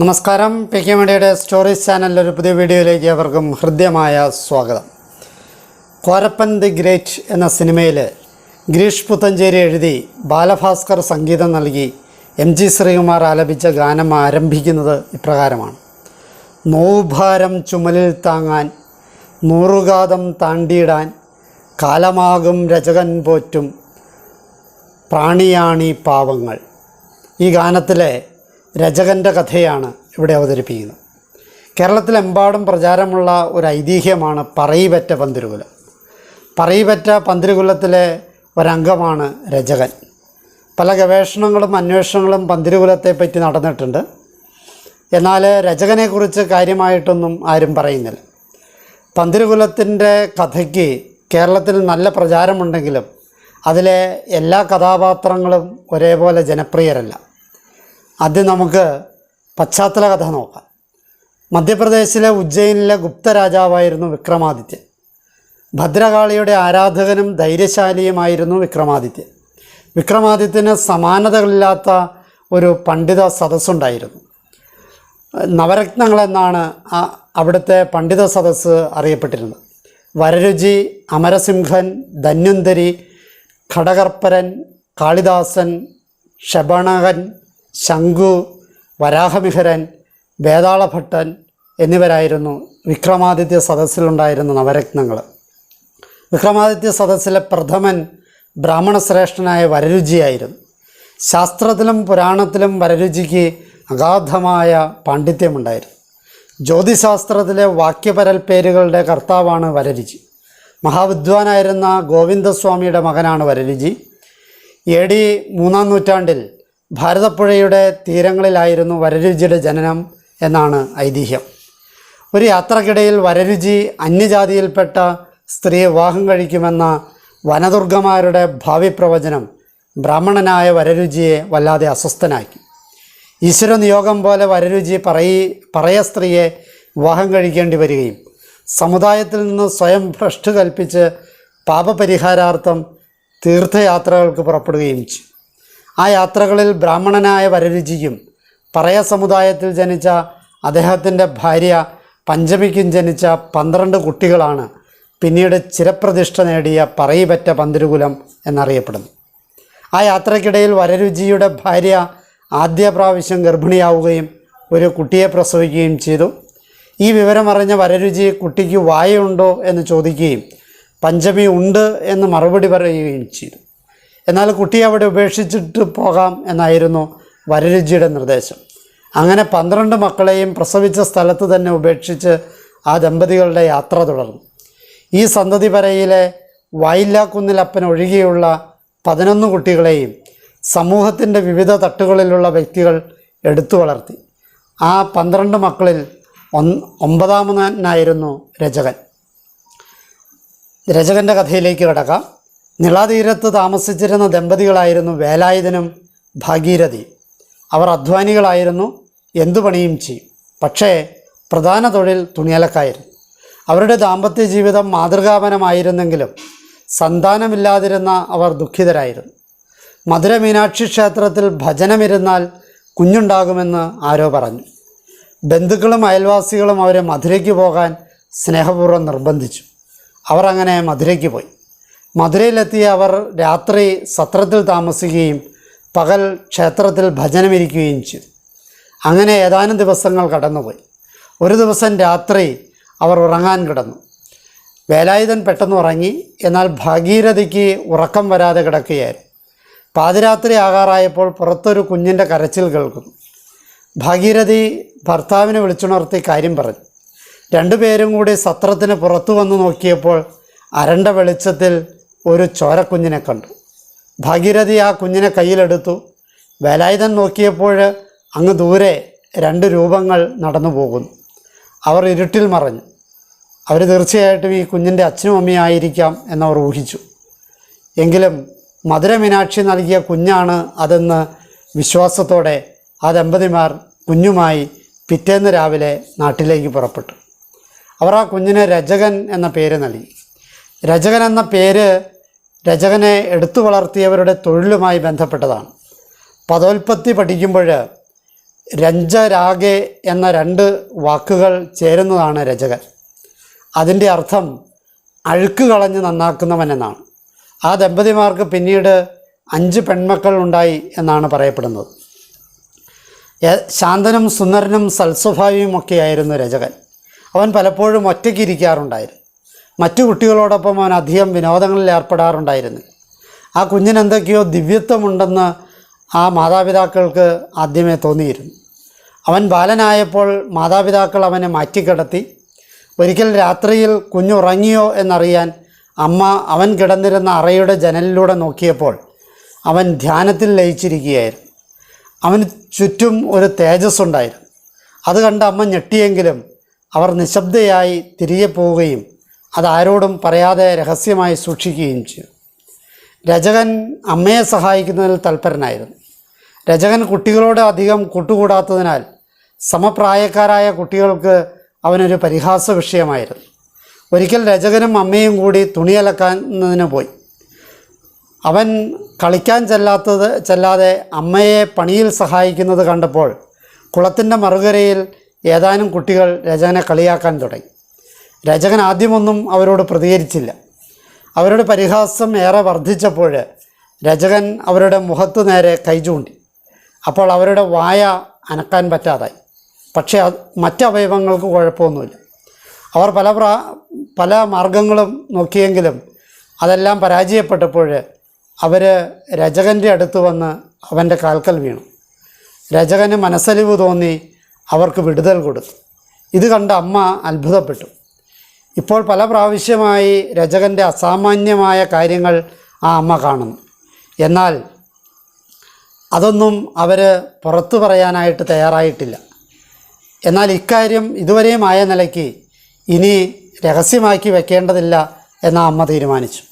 നമസ്കാരം. P K മീഡിയയുടെ stories ചാനലിലെ ഒരു പുതിയ വീഡിയോയിലേക്ക് അവർക്കും ഹൃദ്യമായ സ്വാഗതം. കോരപ്പൻ ദി ഗ്രേറ്റ് എന്ന സിനിമയിൽ ഗിരീഷ് പുത്തഞ്ചേരി എഴുതി ബാലഭാസ്കർ സംഗീതം നൽകി എം ജി ശ്രീകുമാർ ആലപിച്ച ഗാനം ആരംഭിക്കുന്നത് ഇപ്രകാരമാണ്. നോവുഭാരം ചുമലിൽ താങ്ങാൻ നൂറുകാതം താണ്ടിയിടാൻ കാലമാകും രചകൻ പോറ്റും പ്രാണിയാണി പാവങ്ങൾ. ഈ ഗാനത്തിലെ രചകന്റെ കഥയാണ് ഇവിടെ അവതരിപ്പിക്കുന്നത്. കേരളത്തിലെമ്പാടും പ്രചാരമുള്ള ഒരു ഐതിഹ്യമാണ് പറയിപറ്റ പന്തിരുകുലം. പറയിപറ്റ പന്തിരുകുലത്തിലെ ഒരംഗമാണ് രചകൻ. പല ഗവേഷണങ്ങളും അന്വേഷണങ്ങളും പന്തിരുകുലത്തെ പറ്റി നടന്നിട്ടുണ്ട്. എന്നാൽ രചകനെക്കുറിച്ച് കാര്യമായിട്ടൊന്നും ആരും പറയുന്നില്ല. പന്തിരുകുലത്തിന്റെ കഥയ്ക്ക് കേരളത്തിൽ നല്ല പ്രചാരമുണ്ടെങ്കിലും അതിലെ എല്ലാ കഥാപാത്രങ്ങളും ഒരേപോലെ ജനപ്രിയരല്ല. ആദ്യം നമുക്ക് പശ്ചാത്തല കഥ നോക്കാം. മധ്യപ്രദേശിലെ ഉജ്ജയിനിലെ ഗുപ്ത രാജാവായിരുന്നു വിക്രമാദിത്യൻ. ഭദ്രകാളിയുടെ ആരാധകനും ധൈര്യശാലിയുമായിരുന്നു വിക്രമാദിത്യൻ. വിക്രമാദിത്യന് സമാനതകളില്ലാത്ത ഒരു പണ്ഡിത സദസ്സുണ്ടായിരുന്നു. നവരത്നങ്ങളെന്നാണ് അവിടുത്തെ പണ്ഡിത സദസ്സ് അറിയപ്പെട്ടിരുന്നത്. വരരുചി അമരസിംഹൻ ധന്വന്തരി ഘടകർപ്പരൻ കാളിദാസൻ ഷബണകൻ ശംഖു വരാഹമിഹരൻ വേതാളഭട്ടൻ എന്നിവരായിരുന്നു വിക്രമാദിത്യ സദസ്സിലുണ്ടായിരുന്ന നവരത്നങ്ങൾ. വിക്രമാദിത്യ സദസ്സിലെ പ്രഥമൻ ബ്രാഹ്മണശ്രേഷ്ഠനായ വരരുചിയായിരുന്നു. ശാസ്ത്രത്തിലും പുരാണത്തിലും വരരുചിക്ക് അഗാധമായ പാണ്ഡിത്യമുണ്ടായിരുന്നു. ജ്യോതിശാസ്ത്രത്തിലെ വാക്യപരൽ പേരുകളുടെ കർത്താവാണ് വരരുചി. മഹാവിദ്വാനായിരുന്ന ഗോവിന്ദസ്വാമിയുടെ മകനാണ് വരരുചി. എ ഡി മൂന്നാം നൂറ്റാണ്ടിൽ ഭാരതപ്പുഴയുടെ തീരങ്ങളിലായിരുന്നു വരരുചിയുടെ ജനനം എന്നാണ് ഐതിഹ്യം. ഒരു യാത്രക്കിടയിൽ വരരുചി അന്യജാതിയിൽപ്പെട്ട സ്ത്രീയെ വിവാഹം കഴിക്കുമെന്ന വനദുർഗമാരുടെ ഭാവി പ്രവചനം ബ്രാഹ്മണനായ വരരുചിയെ വല്ലാതെ അസ്വസ്ഥനാക്കി. ഈശ്വര നിയോഗം പോലെ വരരുചി പറയി പറയ സ്ത്രീയെ വിവാഹം കഴിക്കേണ്ടി വരികയും സമുദായത്തിൽ നിന്ന് സ്വയം ഭ്രഷ്ട് കൽപ്പിച്ച് പാപപരിഹാരാർത്ഥം തീർത്ഥയാത്രകൾക്ക് പുറപ്പെടുകയും ചെയ്തു. ആ യാത്രകളിൽ ബ്രാഹ്മണനായ വരരുചിക്കും പറയ സമുദായത്തിൽ ജനിച്ച അദ്ദേഹത്തിന്റെ ഭാര്യ പഞ്ചമിക്കും ജനിച്ച പന്ത്രണ്ട് കുട്ടികളാണ് പിന്നീട് ചിരപ്രതിഷ്ഠ നേടിയ പറയിപറ്റ പന്തിരുകുലം എന്നറിയപ്പെടുന്നു. ആ യാത്രക്കിടയിൽ വരരുചിയുടെ ഭാര്യ ആദ്യ പ്രാവശ്യം ഗർഭിണിയാവുകയും ഒരു കുട്ടിയെ പ്രസവിക്കുകയും ചെയ്തു. ഈ വിവരം അറിഞ്ഞ വരരുചി കുട്ടിക്ക് വായുണ്ടോ എന്ന് ചോദിക്കുകയും പഞ്ചമി ഉണ്ട് എന്ന് മറുപടി പറയുകയും ചെയ്തു. എന്നാൽ കുട്ടിയെ അവിടെ ഉപേക്ഷിച്ചിട്ട് പോകാം എന്നായിരുന്നു വരരുചിയുടെ നിർദ്ദേശം. അങ്ങനെ പന്ത്രണ്ട് മക്കളെയും പ്രസവിച്ച സ്ഥലത്ത് തന്നെ ഉപേക്ഷിച്ച് ആ ദമ്പതികളുടെ യാത്ര തുടർന്നു. ഈ സന്തതി പരയിലെ വായില്ലാക്കുന്നിലപ്പൻ ഒഴികെയുള്ള പതിനൊന്ന് കുട്ടികളെയും സമൂഹത്തിന്റെ വിവിധ തട്ടുകളിലുള്ള വ്യക്തികൾ എടുത്തു വളർത്തി. ആ പന്ത്രണ്ട് മക്കളിൽ ഒന്ന് ഒമ്പതാമനായിരുന്നു രചകൻ രചകന്റെ കഥയിലേക്ക് കിടക്കാം. നിളാതീരത്ത് താമസിച്ചിരുന്ന ദമ്പതികളായിരുന്നു വേലായുധനും ഭാഗീരഥി. അവർ അധ്വാനികളായിരുന്നു എന്തു പണിയും ചെയ്യും. പക്ഷേ പ്രധാന തൊഴിൽ തുണിയലക്കായിരുന്നു അവരുടെ ദാമ്പത്യ ജീവിതം മാതൃകാപനമായിരുന്നെങ്കിലും സന്താനമില്ലാതിരുന്ന അവർ ദുഃഖിതരായിരുന്നു. മധുര മീനാക്ഷി ക്ഷേത്രത്തിൽ ഭജനമിരുന്നാൽ കുഞ്ഞുണ്ടാകുമെന്ന് ആരോ പറഞ്ഞു. ബന്ധുക്കളും അയൽവാസികളും അവരെ മധുരയ്ക്ക് പോകാൻ സ്നേഹപൂർവം നിർബന്ധിച്ചു. അവർ അങ്ങനെ മധുരയ്ക്ക് പോയി. മധുരയിലെത്തിയ അവർ രാത്രി സത്രത്തിൽ താമസിക്കുകയും പകൽ ക്ഷേത്രത്തിൽ ഭജനമിരിക്കുകയും ചെയ്തു. അങ്ങനെ ഏതാനും ദിവസങ്ങൾ കടന്നുപോയി. ഒരു ദിവസം രാത്രി അവർ ഉറങ്ങാൻ കിടന്നു. വേലായുധൻ പെട്ടെന്ന് ഉറങ്ങി എന്നാൽ ഭാഗീരഥിക്ക് ഉറക്കം വരാതെ കിടക്കുകയായിരുന്നു. പാതിരാത്രി ആകാറായപ്പോൾ പുറത്തൊരു കുഞ്ഞിന്റെ കരച്ചിൽ കേൾക്കുന്നു. ഭാഗീരഥി ഭർത്താവിനെ വിളിച്ചുണർത്തി കാര്യം പറഞ്ഞു. രണ്ടുപേരും കൂടി സത്രത്തിന് പുറത്തു വന്ന് നോക്കിയപ്പോൾ അരണ്ട വെളിച്ചത്തിൽ ഒരു ചോരക്കുഞ്ഞിനെ കണ്ടു. ഭാഗീരഥി ആ കുഞ്ഞിനെ കയ്യിലെടുത്തു. വേലായുധൻ നോക്കിയപ്പോൾ അങ്ങ് ദൂരെ രണ്ട് രൂപങ്ങൾ നടന്നു പോകുന്നു. അവർ ഇരുട്ടിൽ മറഞ്ഞു. അവർ തീർച്ചയായിട്ടും ഈ കുഞ്ഞിന്റെ അച്ഛനും അമ്മയായിരിക്കാം എന്നവർ ഊഹിച്ചു. എങ്കിലും മധുര മീനാക്ഷി നൽകിയ കുഞ്ഞാണ് അതെന്ന് വിശ്വാസത്തോടെ ആ ദമ്പതിമാർ കുഞ്ഞുമായി പിറ്റേന്ന് രാവിലെ നാട്ടിലേക്ക് പുറപ്പെട്ടു. അവർ ആ കുഞ്ഞിന് രജകൻ എന്ന പേര് നൽകി. രചകൻ എന്ന പേര് രചകനെ എടുത്തു വളർത്തിയവരുടെ തൊഴിലുമായി ബന്ധപ്പെട്ടതാണ്. പദോൽപ്പത്തി പഠിക്കുമ്പോൾ രഞ്ജരാഗെ എന്ന രണ്ട് വാക്കുകൾ ചേരുന്നതാണ് രചകൻ. അതിന്റെ അർത്ഥം അഴുക്ക് കളഞ്ഞ് നന്നാക്കുന്നവൻ എന്നാണ്. ആ ദമ്പതിമാർക്ക് പിന്നീട് അഞ്ച് പെൺമക്കൾ ഉണ്ടായി എന്നാണ് പറയപ്പെടുന്നത്. ശാന്തനും സുന്ദരനും സൽസ്വഭാവിയുമൊക്കെയായിരുന്നു രചകൻ. അവൻ പലപ്പോഴും ഒറ്റയ്ക്ക് ഇരിക്കാറുണ്ടായിരുന്നു. മറ്റു കുട്ടികളോടൊപ്പം അവൻ അധികം വിനോദങ്ങളിൽ ഏർപ്പെടാറുണ്ടായിരുന്നു. ആ കുഞ്ഞിന് എന്തൊക്കെയോ ദിവ്യത്വമുണ്ടെന്ന് ആ മാതാപിതാക്കൾക്ക് ആദ്യമേ തോന്നിയിരുന്നു. അവൻ ബാലനായപ്പോൾ മാതാപിതാക്കൾ അവനെ മാറ്റിക്കിടത്തി. ഒരിക്കൽ രാത്രിയിൽ കുഞ്ഞുറങ്ങിയോ എന്നറിയാൻ അമ്മ അവൻ കിടന്നിരുന്ന അറയുടെ ജനലിലൂടെ നോക്കിയപ്പോൾ അവൻ ധ്യാനത്തിൽ ലയിച്ചിരിക്കുകയായിരുന്നു. അവന് ചുറ്റും ഒരു തേജസ് ഉണ്ടായിരുന്നു അത് കണ്ട് അമ്മ ഞെട്ടിയെങ്കിലും അവർ നിശബ്ദയായി തിരികെ പോവുകയും അതാരോടും പറയാതെ രഹസ്യമായി സൂക്ഷിക്കുകയും ചെയ്തു. രചകൻ അമ്മയെ സഹായിക്കുന്നതിൽ തൽപരനായിരുന്നു. രചകൻ കുട്ടികളോട് അധികം കൂട്ടുകൂടാത്തതിനാൽ സമപ്രായക്കാരായ കുട്ടികൾക്ക് അവനൊരു പരിഹാസ വിഷയമായിരുന്നു. ഒരിക്കൽ രചകനും അമ്മയും കൂടി തുണിയലക്കുന്നതിന് പോയി. അവൻ കളിക്കാൻ ചെല്ലാത്തത് ചെല്ലാതെ അമ്മയെ പണിയിൽ സഹായിക്കുന്നത് കണ്ടപ്പോൾ കുളത്തിന്റെ മറുകരയിൽ ഏതാനും കുട്ടികൾ രചകനെ കളിയാക്കാൻ തുടങ്ങി. രചകൻ ആദ്യമൊന്നും അവരോട് പ്രതികരിച്ചില്ല. അവരുടെ പരിഹാസം ഏറെ വർദ്ധിച്ചപ്പോൾ രചകൻ അവരുടെ മുഖത്തു നേരെ കൈചൂണ്ടി അപ്പോൾ അവരുടെ വായ അനക്കാൻ പറ്റാതായി. പക്ഷേ അത് മറ്റ് അവയവങ്ങൾക്ക് കുഴപ്പമൊന്നുമില്ല. അവർ പല പ്രാ പല മാർഗങ്ങളും നോക്കിയെങ്കിലും അതെല്ലാം പരാജയപ്പെട്ടപ്പോൾ അവർ രചകന്റെ അടുത്ത് വന്ന് അവന്റെ കാൽക്കൽ വീണു. രചകന് മനസ്സലിവ് തോന്നി അവർക്ക് വിടുതൽ കൊടുത്തു. ഇത് കണ്ട അമ്മ അത്ഭുതപ്പെട്ടു. ഇപ്പോൾ പല പ്രാവശ്യമായി രചകന്റെ അസാമാന്യമായ കാര്യങ്ങൾ ആ അമ്മ കാണുന്നു. എന്നാൽ അതൊന്നും അവർ പുറത്തു പറയാനായിട്ട് തയ്യാറായിട്ടില്ല. എന്നാൽ ഇക്കാര്യം ഇതുവരെയും ആയ നിലയ്ക്ക് ഇനി രഹസ്യമാക്കി വെക്കേണ്ടതില്ല എന്ന അമ്മ തീരുമാനിച്ചു.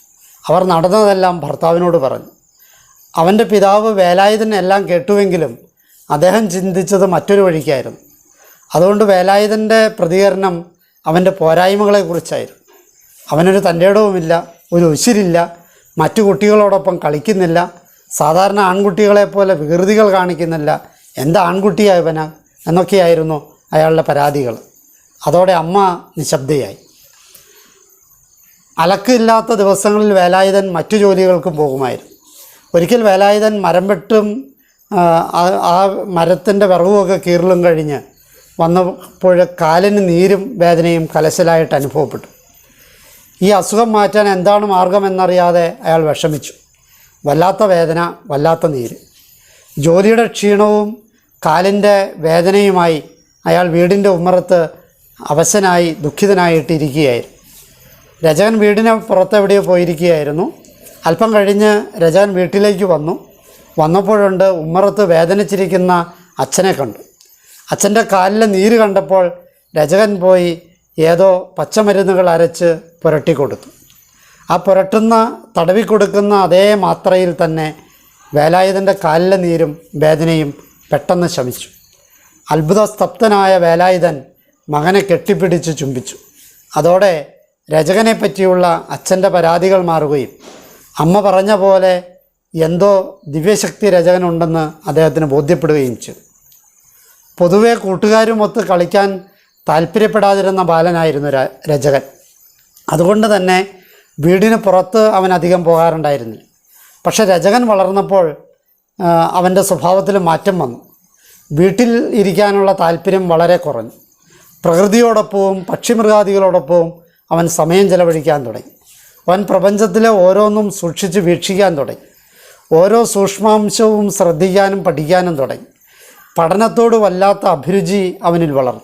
അവർ നടന്നതെല്ലാം ഭർത്താവിനോട് പറഞ്ഞു. അവന്റെ പിതാവ് വേലായുധനെല്ലാം കേട്ടുവെങ്കിലും അദ്ദേഹം ചിന്തിച്ചത് മറ്റൊരു വഴിക്കായിരുന്നു. അതുകൊണ്ട് വേലായുധന്റെ പ്രതികരണം അവന്റെ പോരായ്മകളെക്കുറിച്ചായിരുന്നു. അവനൊരു തന്റെ ഇടവുമില്ല ഒരു ഉശിരില്ല മറ്റു കുട്ടികളോടൊപ്പം കളിക്കുന്നില്ല സാധാരണ ആൺകുട്ടികളെപ്പോലെ വികൃതികൾ കാണിക്കുന്നില്ല എന്താ ആൺകുട്ടിയാ ഇവന് എന്നൊക്കെയായിരുന്നു അയാളുടെ പരാതികൾ. അതോടെ അമ്മ നിശബ്ദയായി. അലക്കില്ലാത്ത ദിവസങ്ങളിൽ വേലായുധൻ മറ്റു ജോലികൾക്കും പോകുമായിരുന്നു. ഒരിക്കൽ വേലായുധൻ മരം വെട്ടും ആ, മരത്തിന്റെ വിറകുമൊക്കെ കീറലും കഴിഞ്ഞ് വന്നപ്പോൾ കാലിന് നീരും വേദനയും കലശലായിട്ട് അനുഭവപ്പെട്ടു. ഈ അസുഖം മാറ്റാൻ എന്താണ് മാർഗമെന്നറിയാതെ അയാൾ വിഷമിച്ചു. വല്ലാത്ത വേദന വല്ലാത്ത നീര്. ജോലിയുടെ ക്ഷീണവും കാലിന്റെ വേദനയുമായി അയാൾ വീടിന്റെ ഉമ്മറത്ത് അവശനായി ദുഃഖിതനായിട്ടിരിക്കുകയായിരുന്നു. രജകൻ വീടിന് പുറത്തെവിടെയോ പോയിരിക്കുകയായിരുന്നു. അല്പം കഴിഞ്ഞ് രജകൻ വീട്ടിലേക്ക് വന്നു. വന്നപ്പോഴുണ്ട് ഉമ്മറത്ത് വേദനിച്ചിരിക്കുന്ന അച്ഛനെ കണ്ടു. അച്ഛന്റെ കാലിലെ നീര് കണ്ടപ്പോൾ രചകൻ പോയി ഏതോ പച്ചമരുന്നുകൾ അരച്ച് പുരട്ടിക്കൊടുത്തു ആ പുരട്ടുന്ന തടവി കൊടുക്കുന്ന അതേ മാത്രയിൽ തന്നെ വേലായുധന്റെ കാലിലെ നീരും വേദനയും പെട്ടെന്ന് ശമിച്ചു. അത്ഭുത സ്തബ്ധനായ വേലായുധൻ മകനെ കെട്ടിപ്പിടിച്ച് ചുംബിച്ചു. അതോടെ രചകനെ പറ്റിയുള്ള അച്ഛന്റെ പരാതികൾ മാറുകയും അമ്മ പറഞ്ഞ പോലെ എന്തോ ദിവ്യശക്തി രചകനുണ്ടെന്ന് അദ്ദേഹത്തിന് ബോധ്യപ്പെടുകയും ചെയ്തു. പൊതുവെ കൂട്ടുകാരുമൊത്ത് കളിക്കാൻ താല്പര്യപ്പെടാതിരുന്ന ബാലനായിരുന്നു രചകൻ. അതുകൊണ്ട് തന്നെ വീടിന് പുറത്ത് അവൻ അധികം പോകാറുണ്ടായിരുന്നില്ല. പക്ഷെ രചകൻ വളർന്നപ്പോൾ അവന്റെ സ്വഭാവത്തിൽ മാറ്റം വന്നു. വീട്ടിൽ ഇരിക്കാനുള്ള താല്പര്യം വളരെ കുറഞ്ഞു. പ്രകൃതിയോടൊപ്പവും പക്ഷിമൃഗാദികളോടൊപ്പവും അവൻ സമയം ചെലവഴിക്കാൻ തുടങ്ങി. അവൻ പ്രപഞ്ചത്തിലെ ഓരോന്നും സൂക്ഷിച്ച് വീക്ഷിക്കാൻ തുടങ്ങി. ഓരോ സൂക്ഷ്മാംശവും ശ്രദ്ധിക്കാനും പഠിക്കാനും തുടങ്ങി. പഠനത്തോട് വല്ലാത്ത അഭിരുചി അവനിൽ വളർന്നു.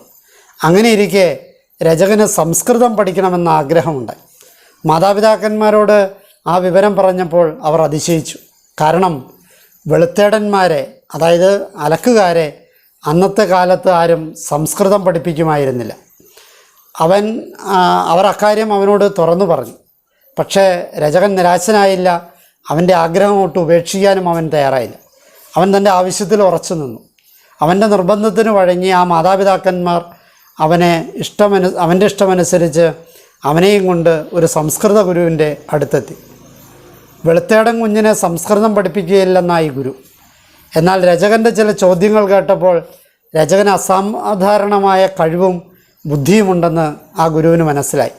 അങ്ങനെ ഇരിക്കെ രചകന് സംസ്കൃതം പഠിക്കണമെന്ന ആഗ്രഹമുണ്ടായി. മാതാപിതാക്കന്മാരോട് ആ വിവരം പറഞ്ഞപ്പോൾ അവർ അതിശയിച്ചു. കാരണം വെളുത്തേടന്മാരെ അതായത് അലക്കുകാരെ അന്നത്തെ കാലത്ത് ആരും സംസ്കൃതം പഠിപ്പിക്കുമായിരുന്നില്ല. അവൻ അവർ അക്കാര്യം അവനോട് തുറന്നു പറഞ്ഞു. പക്ഷേ രചകൻ നിരാശനായില്ല. അവന്റെ ആഗ്രഹം ഒട്ട് ഉപേക്ഷിക്കാനും അവൻ തയ്യാറായില്ല. അവൻ തന്റെ ആവശ്യത്തിൽ ഉറച്ചു നിന്നു അവന്റെ നിർബന്ധത്തിന് വഴങ്ങി ആ മാതാപിതാക്കന്മാർ അവനെ ഇഷ്ടമനു അവന്റെ ഇഷ്ടമനുസരിച്ച് അവനെയും കൊണ്ട് ഒരു സംസ്കൃത ഗുരുവിന്റെ അടുത്തെത്തി. വെളുത്തേടൻ കുഞ്ഞിനെ സംസ്കൃതം പഠിപ്പിക്കുകയില്ലെന്നായി ഗുരു. എന്നാൽ രചകന്റെ ചില ചോദ്യങ്ങൾ കേട്ടപ്പോൾ രചകന് അസാധാരണമായ കഴിവും ബുദ്ധിയുമുണ്ടെന്ന് ആ ഗുരുവിന് മനസ്സിലായി.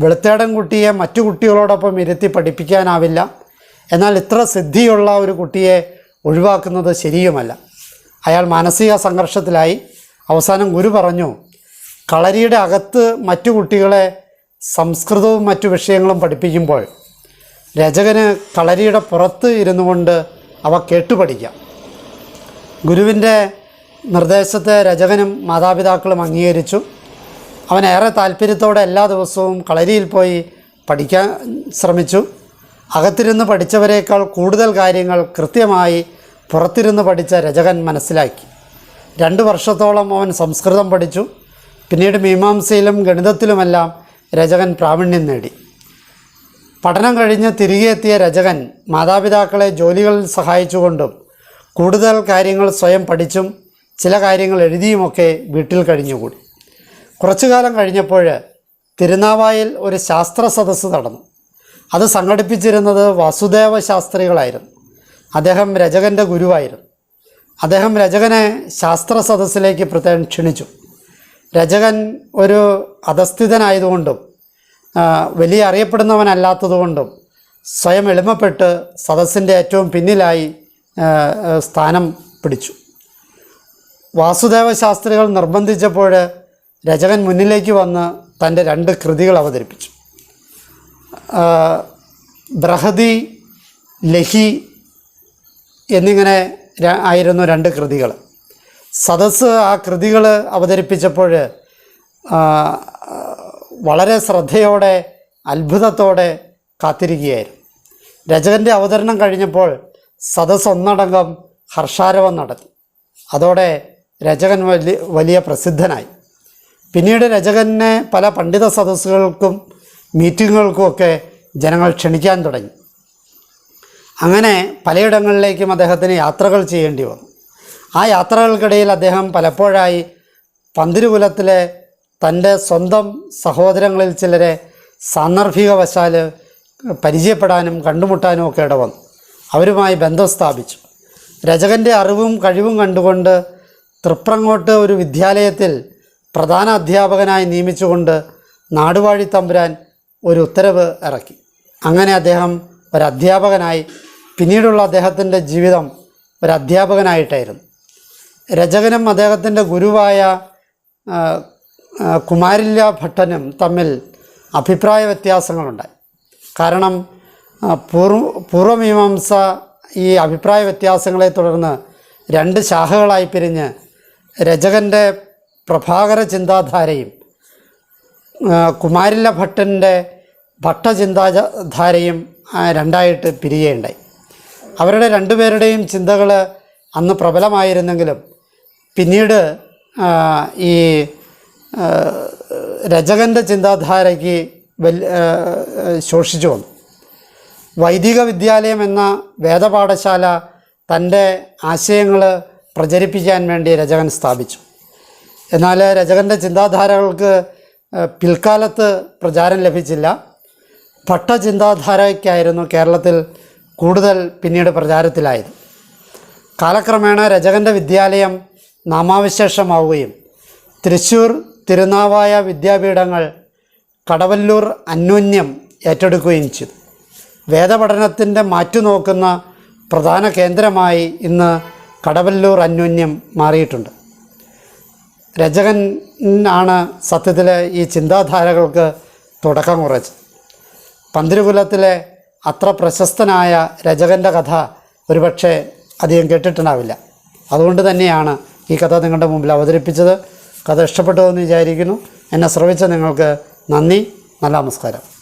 വെളുത്തേടൻ കുട്ടിയെ മറ്റു കുട്ടികളോടൊപ്പം ഇരുത്തി പഠിപ്പിക്കാനാവില്ല. എന്നാൽ ഇത്ര സിദ്ധിയുള്ള ഒരു കുട്ടിയെ ഒഴിവാക്കുന്നത് ശരിയുമല്ല. അയാൾ മാനസിക സംഘർഷത്തിലായി. അവസാനം ഗുരു പറഞ്ഞു കളരിയുടെ അകത്ത് മറ്റു കുട്ടികളെ സംസ്കൃതവും മറ്റു വിഷയങ്ങളും പഠിപ്പിക്കുമ്പോൾ രചകന് കളരിയുടെ പുറത്ത് ഇരുന്നു കൊണ്ട് അവ കേട്ടുപഠിക്കാം. ഗുരുവിന്റെ നിർദ്ദേശത്തെ രചകനും മാതാപിതാക്കളും അംഗീകരിച്ചു. അവൻ ഏറെ താല്പര്യത്തോടെ എല്ലാ ദിവസവും കളരിയിൽ പോയി പഠിക്കാൻ ശ്രമിച്ചു. അകത്തിരുന്ന് പഠിച്ചവരേക്കാൾ കൂടുതൽ കാര്യങ്ങൾ കൃത്യമായി പുറത്തിരുന്ന് പഠിച്ച രചകൻ മനസ്സിലാക്കി. രണ്ട് വർഷത്തോളം അവൻ സംസ്കൃതം പഠിച്ചു. പിന്നീട് മീമാംസയിലും ഗണിതത്തിലുമെല്ലാം രചകൻ പ്രാവീണ്യം നേടി. പഠനം കഴിഞ്ഞ് തിരികെ എത്തിയ രചകൻ മാതാപിതാക്കളെ ജോലികളിൽ സഹായിച്ചുകൊണ്ടും കൂടുതൽ കാര്യങ്ങൾ സ്വയം പഠിച്ചും ചില കാര്യങ്ങൾ എഴുതിയുമൊക്കെ വീട്ടിൽ കഴിഞ്ഞുകൂടി. കുറച്ചു കാലം കഴിഞ്ഞപ്പോൾ തിരുനാവായിൽ ഒരു ശാസ്ത്ര സദസ്സ് നടന്നു. അത് സംഘടിപ്പിച്ചിരുന്നത് വാസുദേവ ശാസ്ത്രികളായിരുന്നു. അദ്ദേഹം രചകന്റെ ഗുരുവായിരുന്നു. അദ്ദേഹം രചകനെ ശാസ്ത്ര സദസ്സിലേക്ക് പ്രത്യേകം ക്ഷണിച്ചു. രചകൻ ഒരു അധസ്ഥിതനായതുകൊണ്ടും വലിയ അറിയപ്പെടുന്നവനല്ലാത്തതുകൊണ്ടും സ്വയം എളിമപ്പെട്ട് സദസ്സിന്റെ ഏറ്റവും പിന്നിലായി സ്ഥാനം പിടിച്ചു. വാസുദേവ ശാസ്ത്രികൾ നിർബന്ധിച്ചപ്പോൾ രചകൻ മുന്നിലേക്ക് വന്ന് തന്റെ രണ്ട് കൃതികൾ അവതരിപ്പിച്ചു. ബ്രഹതി ലഹി എന്നിങ്ങനെ ആയിരുന്നു രണ്ട് കൃതികൾ. സദസ്സ് ആ കൃതികൾ അവതരിപ്പിച്ചപ്പോൾ വളരെ ശ്രദ്ധയോടെ അത്ഭുതത്തോടെ കാത്തിരിക്കുകയായിരുന്നു. രചകന്റെ അവതരണം കഴിഞ്ഞപ്പോൾ സദസ്സ് ഒന്നടങ്കം ഹർഷാരവം നടത്തി. അതോടെ രചകൻ വലിയ വലിയ പ്രസിദ്ധനായി. പിന്നീട് രചകനെ പല പണ്ഡിത സദസ്സുകൾക്കും മീറ്റിങ്ങുകൾക്കുമൊക്കെ ജനങ്ങൾ ക്ഷണിക്കാൻ തുടങ്ങി. അങ്ങനെ പലയിടങ്ങളിലേക്കും അദ്ദേഹത്തിന് യാത്രകൾ ചെയ്യേണ്ടി വന്നു. ആ യാത്രകൾക്കിടയിൽ അദ്ദേഹം പലപ്പോഴായി പന്തിരുകുലത്തിലെ തന്റെ സ്വന്തം സഹോദരങ്ങളിൽ ചിലരെ സാന്ദർഭികവശാൽ പരിചയപ്പെടാനും കണ്ടുമുട്ടാനും ഒക്കെ ഇടവന്നു. അവരുമായി ബന്ധം സ്ഥാപിച്ചു. രചകന്റെ അറിവും കഴിവും കണ്ടുകൊണ്ട് തൃപ്രങ്ങോട്ട് ഒരു വിദ്യാലയത്തിൽ പ്രധാന അധ്യാപകനായി നിയമിച്ചുകൊണ്ട് നാടുവാഴി തമ്പുരാൻ ഒരു ഉത്തരവ് ഇറക്കി. അങ്ങനെ അദ്ദേഹം ഒരു അധ്യാപകനായി പിന്നീടുള്ള അദ്ദേഹത്തിന്റെ ജീവിതം ഒരു അധ്യാപകനായിട്ടായിരുന്നു രചകനും അദ്ദേഹത്തിന്റെ ഗുരുവായ കുമാരില്ല ഭട്ടനും തമ്മിൽ അഭിപ്രായ വ്യത്യാസങ്ങളുണ്ടായി. കാരണം പൂർവ പൂർവമീമാംസ ഈ അഭിപ്രായ വ്യത്യാസങ്ങളെ തുടർന്ന് രണ്ട് ശാഖകളായി പിരിഞ്ഞ് രചകന്റെ പ്രഭാകര ചിന്താധാരയും കുമാരില്ല ഭട്ടന്റെ ഭട്ടചിന്താധാരയും രണ്ടായിട്ട് പിരിയുകയുണ്ടായി. അവരുടെ രണ്ടുപേരുടെയും ചിന്തകൾ അന്ന് പ്രബലമായിരുന്നെങ്കിലും പിന്നീട് ഈ രചകന്റെ ചിന്താധാരയ്ക്ക് വലിയ ശോഷിച്ചു വന്നു. വൈദിക വിദ്യാലയം എന്ന വേദപാഠശാല തന്റെ ആശയങ്ങൾ പ്രചരിപ്പിക്കാൻ വേണ്ടി രചകൻ സ്ഥാപിച്ചു. എന്നാൽ രചകന്റെ ചിന്താധാരകൾക്ക് പിൽക്കാലത്ത് പ്രചാരം ലഭിച്ചില്ല. ഭട്ടചിന്താധാരയ്ക്കായിരുന്നു കേരളത്തിൽ കൂടുതൽ പിന്നീട് പ്രചാരത്തിലായത്. കാലക്രമേണ രചകന്റെ വിദ്യാലയം നാമാവിശേഷമാവുകയും തൃശ്ശൂർ തിരുനാവായ വിദ്യാപീഠങ്ങൾ കടവല്ലൂർ അന്യോന്യം ഏറ്റെടുക്കുകയും ചെയ്തു. വേദപഠനത്തിന്റെ മാറ്റുനോക്കുന്ന പ്രധാന കേന്ദ്രമായി ഇന്ന് കടവല്ലൂർ അന്യോന്യം മാറിയിട്ടുണ്ട്. രചകൻ ആണ് സത്യത്തിൽ ഈ ചിന്താധാരകൾക്ക് തുടക്കം കുറിച്ചത്. പന്തിരുകുലത്തിലെ അത്ര പ്രശസ്തനായ രചകന്റെ കഥ ഒരുപക്ഷെ അധികം കേട്ടിട്ടുണ്ടാവില്ല. അതുകൊണ്ട് തന്നെയാണ് ഈ കഥ നിങ്ങളുടെ മുമ്പിൽ അവതരിപ്പിച്ചത്. കഥ ഇഷ്ടപ്പെട്ടു എന്ന് വിചാരിക്കുന്നു. എന്നെ ശ്രവിച്ച നിങ്ങൾക്ക് നന്ദി. നല്ല നമസ്കാരം.